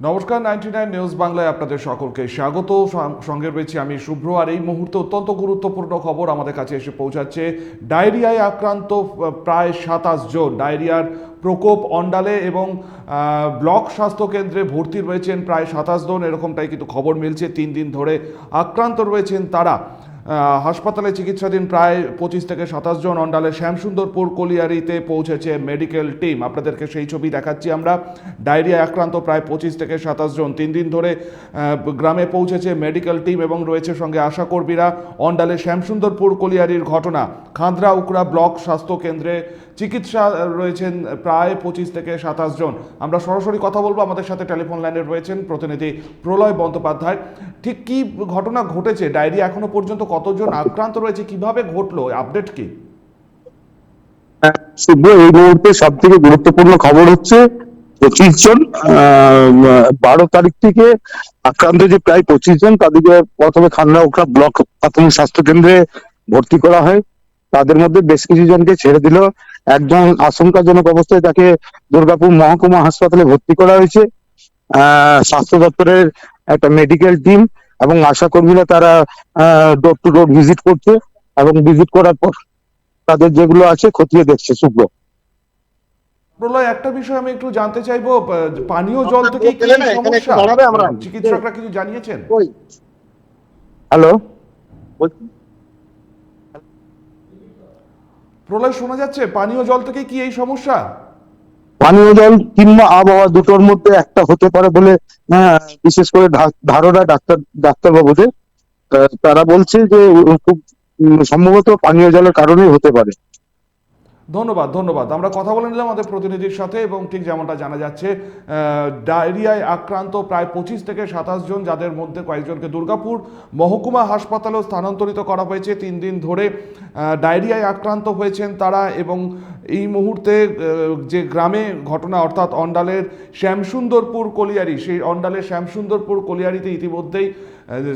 নমস্কার, ninety nine news বাংলায় আপনাদের সকলকে স্বাগত। সঙ্গে রয়েছি আমি শুভ্র। আর এই মুহূর্তে অত্যন্ত গুরুত্বপূর্ণ খবর আমাদের কাছে এসে পৌঁছাচ্ছে। ডায়রিয়ায় আক্রান্ত প্রায় সাতাশ জন। ডায়রিয়ার প্রকোপ অন্ডালে এবং ব্লক স্বাস্থ্য কেন্দ্রে ভর্তি রয়েছেন প্রায় সাতাশ জন। এরকমটাই কিন্তু খবর মিলছে। তিন দিন ধরে আক্রান্ত রয়েছেন তারা। হাসপাতালে চিকিৎসাধীন প্রায় পঁচিশ থেকে সাতাশ জন অন্ডালে শ্যামসুন্দরপুর কলিয়ারিতে পৌঁছেছে মেডিকেল টিম। আপনাদেরকে সেই ছবি দেখাচ্ছি আমরা। ডায়রিয়া আক্রান্ত প্রায় পঁচিশ থেকে সাতাশ জন। তিন দিন ধরে গ্রামে পৌঁছেছে মেডিকেল টিম এবং রয়েছে সঙ্গে আশাকর্মীরা। অন্ডালে শ্যামসুন্দরপুর কলিয়ারির ঘটনা। খাঁদরা উকড়া ব্লক স্বাস্থ্য কেন্দ্রে চিকিৎসা রয়েছেন প্রায় পঁচিশ থেকে সাতাশ জন। আমরা সরাসরি কথা বলব, আমাদের সাথে টেলিফোন লাইনে রয়েছেন প্রতিনিধি প্রলয় বন্দ্যোপাধ্যায়। ঠিক কি ঘটনা ঘটেছে? ডায়রিয়া এখনও পর্যন্ত কতজন আক্রান্ত রয়েছে? কীভাবে ঘটলো? আপডেট কি? শুভ এই মুহূর্তে সব থেকে গুরুত্বপূর্ণ খবর হচ্ছে পঁচিশ জন বারো তারিখ থেকে আক্রান্ত যে প্রায় পঁচিশ জন, তাদেরকে প্রথমে খান্না ওখরা ব্লক প্রাথমিক স্বাস্থ্য কেন্দ্রে ভর্তি করা হয়। তাদের মধ্যে বেশ কিছু জনকে ছেড়ে দিল। একজন আশঙ্কাজনক অবস্থায় তাকে দুর্গাপুর মহকুমা হাসপাতালে ভর্তি করা হয়েছে। আহ স্বাস্থ্য দপ্তরের একটা মেডিকেল টিম এবং আশা কর্মীরা তারা ডোর টু ডোর ভিজিট করছে এবং ভিজিট করার পর তাদের যেগুলো আছে খতিয়ে দেখছে শুভ্র। প্রলয় একটা বিষয় আমি একটু জানতে চাইব পানীয় জল থেকে কি সমস্যা? আমরা। চিকিৎসকরা কিছু জানিয়েছেন? হ্যালো প্রলয় শোনা যাচ্ছে পানীয় জল থেকে কি এই সমস্যা? পানীয় জল কিংবা আবহাওয়া দুটোর মধ্যে একটা হতে পারে বলে আহ, বিশেষ করে ধারণা ডাক্তার ডাক্তারবাবুদের। তারা বলছে যে খুব সম্ভবত পানীয় জলের কারণেই হতে পারে। ধন্যবাদ ধন্যবাদ। আমরা কথা বলে নিলাম আমাদের প্রতিনিধির সাথে এবং ঠিক যেমনটা জানা যাচ্ছে ডায়রিয়ায় আক্রান্ত প্রায় পঁচিশ থেকে সাতাশ জন, যাদের মধ্যে কয়েকজনকে দুর্গাপুর মহকুমা হাসপাতালেও স্থানান্তরিত করা হয়েছে। তিন দিন ধরে ডায়রিয়ায় আক্রান্ত হয়েছেন তারা এবং এই মুহূর্তে যে গ্রামে ঘটনা, অর্থাৎ অন্ডালের শ্যামসুন্দরপুর কলিয়ারি, সেই অন্ডালের শ্যামসুন্দরপুর কলিয়ারিতে ইতিমধ্যেই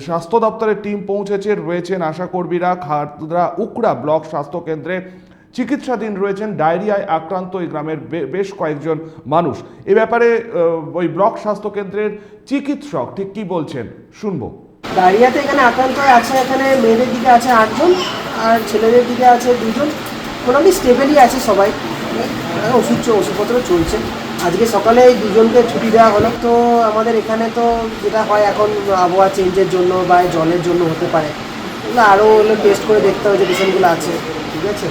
স্বাস্থ্য দপ্তরের টিম পৌঁছেছে, রয়েছেন আশাকর্মীরা খাদ্রা উকড়া ব্লক স্বাস্থ্য কেন্দ্রে। চিকিৎসাধীন রয়েছেন ডায়রিয়ায় আক্রান্ত এই গ্রামের বেশ কয়েকজন মানুষ। এ ব্যাপারে ওই ব্লক স্বাস্থ্য কেন্দ্রের চিকিৎসক ঠিক কি বলছেন? শুনব। ডায়রিয়াতে এখানে আক্রান্ত আছে এখানে মেয়েদের দিকে আছে আটজন, আর ছেলেদের দিকে আছে দুজন। মোটামুটি স্টেবেলই আছে সবাই। ওষুধ ওষুধপত্র চলছে। আজকে সকালে এই দুজনকে ছুটি দেওয়া হলো। তো আমাদের এখানে তো যেটা হয়, এখন আবহাওয়া চেঞ্জের জন্য বা জলের জন্য হতে পারে। এগুলো আরও টেস্ট করে দেখতে হবে যে পেশেন্টগুলো আছে। ঠিক আছে।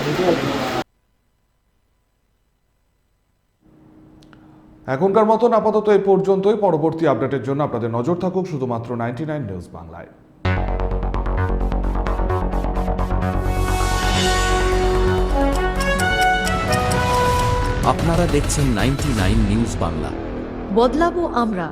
এখনকার মতন আপাতত এই পর্যন্তই। পরবর্তী আপডেটের জন্য আপনাদের নজর থাকুক শুধুমাত্র নাইনটি নাইন নিউজ বাংলায়। আপনারা দেখছেন নাইনটি নিউজ বাংলা। বদলাবো আমরা।